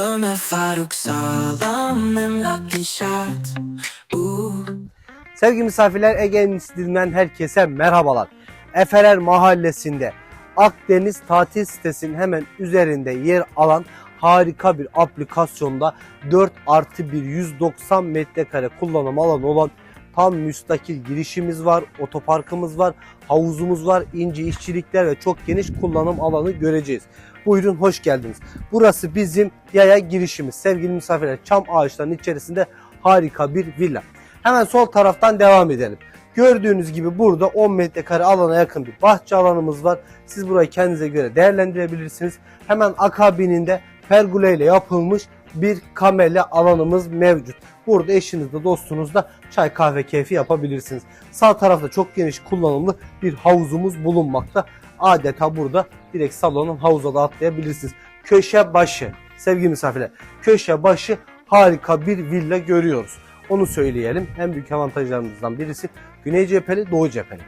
Ömer Faruk sağlam emlak inşaat Sevgili misafirler Ege Misli'nden herkese merhabalar. Efeler Mahallesi'nde Akdeniz tatil sitesinin hemen üzerinde yer alan harika bir aplikasyonda 4 artı 1 190 metrekare kullanım alanı olan tam müstakil girişimiz var, otoparkımız var, havuzumuz var, ince işçilikler ve çok geniş kullanım alanı göreceğiz. Buyurun hoş geldiniz. Burası bizim yaya girişimiz. Sevgili misafirler çam ağaçlarının içerisinde harika bir villa. Hemen sol taraftan devam edelim. Gördüğünüz gibi burada 10 metrekare alana yakın bir bahçe alanımız var. Siz burayı kendinize göre değerlendirebilirsiniz. Hemen akabininde pergole ile yapılmış bir kamele alanımız mevcut. Burada eşinizle dostunuzla çay kahve keyfi yapabilirsiniz. Sağ tarafta çok geniş kullanımlı bir havuzumuz bulunmakta. Adeta burada direkt salonun havuza da atlayabilirsiniz. Köşe başı sevgili misafirler köşe başı harika bir villa görüyoruz. Onu söyleyelim. En büyük avantajlarımızdan birisi güney cepheli, doğu cepheli.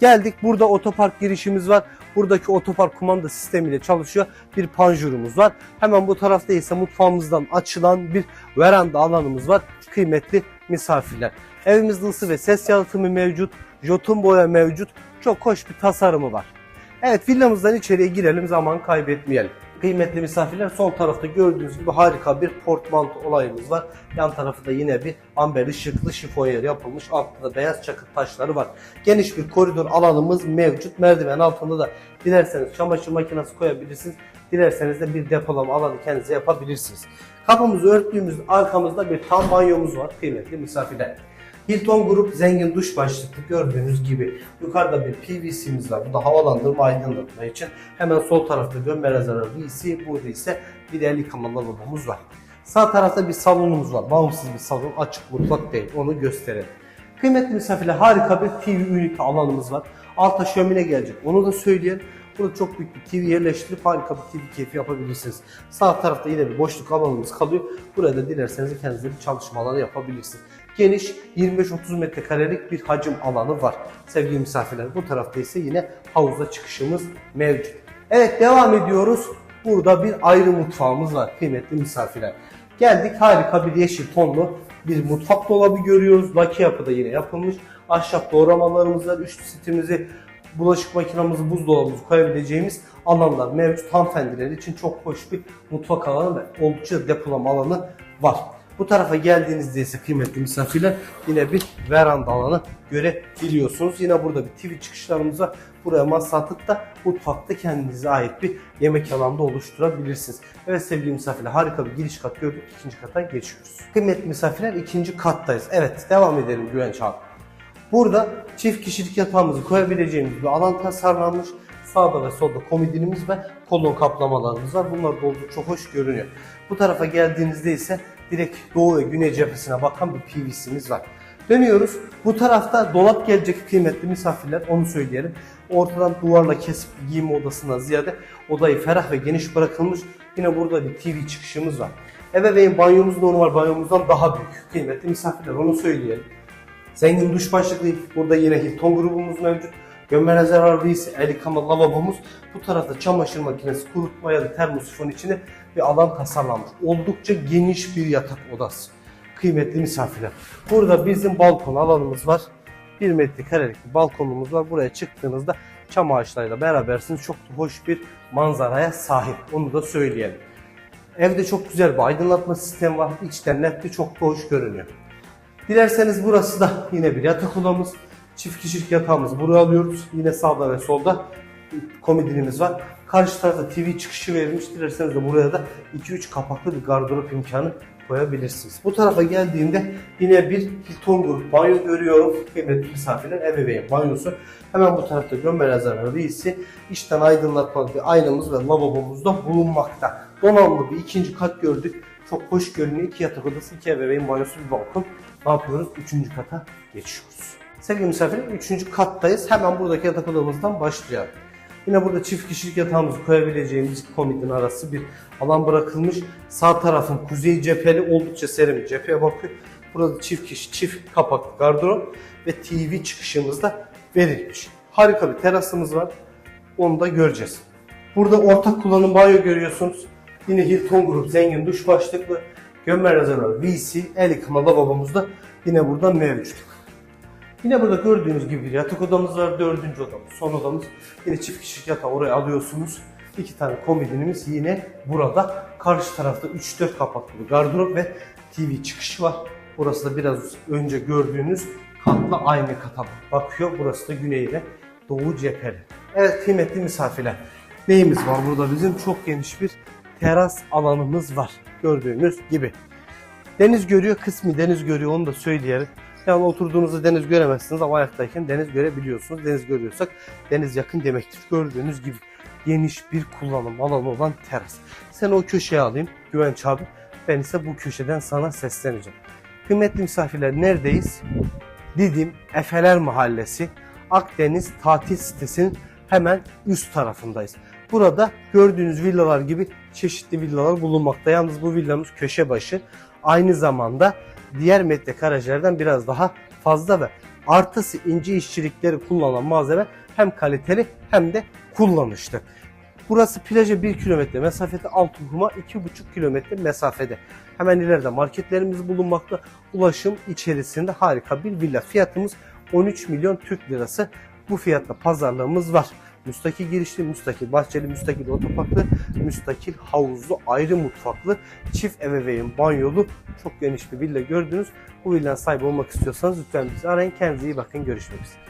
Geldik burada otopark girişimiz var. Buradaki otopark kumanda sistemiyle çalışıyor. Bir panjurumuz var. Hemen bu tarafta ise mutfağımızdan açılan bir veranda alanımız var. Kıymetli misafirler. Evimizde ısı ve ses yalıtımı mevcut. Jotun boya mevcut. Çok hoş bir tasarımı var. Evet villamızdan içeriye girelim zaman kaybetmeyelim. Kıymetli misafirler sol tarafta gördüğünüz gibi harika bir portmanto olayımız var. Yan tarafta yine bir amber ışıklı şifonyer yapılmış. Altta da beyaz çakıl taşları var. Geniş bir koridor alanımız mevcut. Merdiven altında da dilerseniz çamaşır makinesi koyabilirsiniz. Dilerseniz de bir depolama alanı kendinize yapabilirsiniz. Kapımızı örttüğümüz arkamızda bir tam banyomuz var kıymetli misafirler. Hilton Grup zengin duş başlıklı gördüğünüz gibi yukarıda bir PVC'miz var. Bu da havalandırma aydınlatma için. Hemen sol tarafta gömme rezervör VC, burada ise bir el yıkama lavabomuz var. Sağ tarafta bir salonumuz var. Bağımsız bir salon, açık mutfak değil. Onu gösterelim. Kıymetli misafirler harika bir TV ünite alanımız var. Alta şömine gelecek. Onu da söyleyelim. Burada çok büyük bir TV yerleştirip harika bir TV keyfi yapabilirsiniz. Sağ tarafta yine bir boşluk alanımız kalıyor. Burada dilerseniz kendinize bir çalışma alanı yapabilirsiniz. Geniş 25-30 metrekarelik bir hacim alanı var. Sevgili misafirler bu tarafta ise yine havuza çıkışımız mevcut. Evet devam ediyoruz. Burada bir ayrı mutfağımız var kıymetli misafirler. Geldik harika bir yeşil tonlu bir mutfak dolabı görüyoruz. Laki yapıda yine yapılmış. Ahşap doğramalarımız var. Üçlü sitimizi bulaşık makinamızı, buzdolabımızı koyabileceğimiz alanlar mevcut. Hanımefendiler için çok hoş bir mutfak alanı ve oldukça depolama alanı var. Bu tarafa geldiğinizde ise kıymetli misafirler yine bir veranda alanı görebiliyorsunuz. Yine burada bir TV çıkışlarımız var. Buraya masa atıp da mutfakta kendinize ait bir yemek alanı da oluşturabilirsiniz. Evet sevgili misafirler harika bir giriş kat gördük. İkinci kata geçiyoruz. Kıymetli misafirler ikinci kattayız. Evet devam edelim Güvenç abi. Burada çift kişilik yatağımızı koyabileceğimiz bir alan tasarlanmış. Sağda ve solda komodinimiz ve kolon kaplamalarımız var. Bunlar da oldukça hoş görünüyor. Bu tarafa geldiğinizde ise direkt doğu ve güney cephesine bakan bir PVC'miz var. Dönüyoruz. Bu tarafta dolap gelecek kıymetli misafirler onu söyleyelim. Ortadan duvarla kesip giyim odasına ziyade odayı ferah ve geniş bırakılmış. Yine burada bir TV çıkışımız var. Ebeveyn banyomuz normal banyomuzdan daha büyük. Kıymetli misafirler onu söyleyelim. Zengin duş başlıklı burada yine Hilton grubumuz mevcut. Gömme rezervuar VC, el yıkama lavabomuz. Bu tarafta çamaşır makinesi, kurutma ya da termosifon içine bir alan tasarlanmış. Oldukça geniş bir yatak odası. Kıymetli misafirler. Burada bizim balkon alanımız var. 1 metrekarelik bir balkonumuz var. Buraya çıktığınızda çam ağaçlarıyla berabersiniz. Çok da hoş bir manzaraya sahip. Onu da söyleyelim. Evde çok güzel bir aydınlatma sistemi var. İçten netli çok da hoş görünüyor. Dilerseniz burası da yine bir yatak odamız. Çift kişilik yatağımızı buraya alıyoruz. Yine sağda ve solda komodinimiz var. Karşı tarafta TV çıkışı verilmiş. Dilerseniz de buraya da 2-3 kapaklı bir gardırop imkanı koyabilirsiniz. Bu tarafa geldiğimde yine bir Hilton grup banyo görüyorum. Kıymetli misafirler ebeveyn banyosu. Hemen bu tarafta gömme rezervuarı reisi. içten aydınlatmalı bir aynamız ve lavabomuz da bulunmakta. Donanımlı bir ikinci kat gördük. Çok hoş görünüyor. İki yatak odası, iki ebeveyn banyosu, bir balkon. Ne yapıyoruz? Üçüncü kata geçiyoruz. Sevgili misafirler, üçüncü kattayız. Hemen buradaki yatak odamızdan başlayalım. Yine burada çift kişilik yatağımızı koyabileceğimiz komodin arası bir alan bırakılmış. Sağ tarafın kuzey cepheli oldukça serin cepheye bakıyor. Burada çift kişi, çift kapaklı gardırop ve TV çıkışımız da verilmiş. Harika bir terasımız var. Onu da göreceğiz. Burada ortak kullanım banyo görüyorsunuz. Yine Hilton Group zengin duş başlıklı gömme rezervuar VC el yıkama lavabomuz da yine burada mevcut. Yine burada gördüğünüz gibi yatak odamız var. Dördüncü odamız, son odamız. Yine çift kişilik yatağı oraya alıyorsunuz. İki tane komodinimiz yine burada. Karşı tarafta 3-4 kapaklı bir gardırop ve TV çıkışı var. Burası da biraz önce gördüğünüz katla aynı kata bakıyor. Burası da güney ve doğu cepheli. Evet kıymetli misafirler. Neyimiz var burada bizim? Çok geniş bir teras alanımız var. Gördüğünüz gibi. Deniz görüyor, kısmi deniz görüyor onu da söyleyelim. Yani oturduğunuzda deniz göremezsiniz ama ayaktayken deniz görebiliyorsunuz. Deniz görüyorsak deniz yakın demektir. Gördüğünüz gibi geniş bir kullanım alanı olan teras. Sen o köşeye alayım Güvenç abi. Ben ise bu köşeden sana sesleneceğim. Kıymetli misafirler neredeyiz? Didim Efeler Mahallesi Akdeniz tatil sitesinin hemen üst tarafındayız. Burada gördüğünüz villalar gibi çeşitli villalar bulunmakta. Yalnız bu villamız köşe başı. Aynı zamanda diğer metrekarajelerden biraz daha fazla ve artısı ince işçilikleri kullanılan malzeme hem kaliteli hem de kullanışlı. Burası plaja 1 kilometre mesafede, Altınkum'a 2,5 kilometre mesafede. Hemen ileride marketlerimiz bulunmakta. Ulaşım içerisinde harika bir villa. Fiyatımız 13 milyon Türk lirası. Bu fiyatla pazarlığımız var. Müstakil girişli, müstakil bahçeli, müstakil otoparklı, müstakil havuzlu, ayrı mutfaklı, çift ebeveyn banyolu çok geniş bir villa gördünüz. Bu villanın sahibi olmak istiyorsanız lütfen bizi arayın. Kendinize iyi bakın. Görüşmek üzere.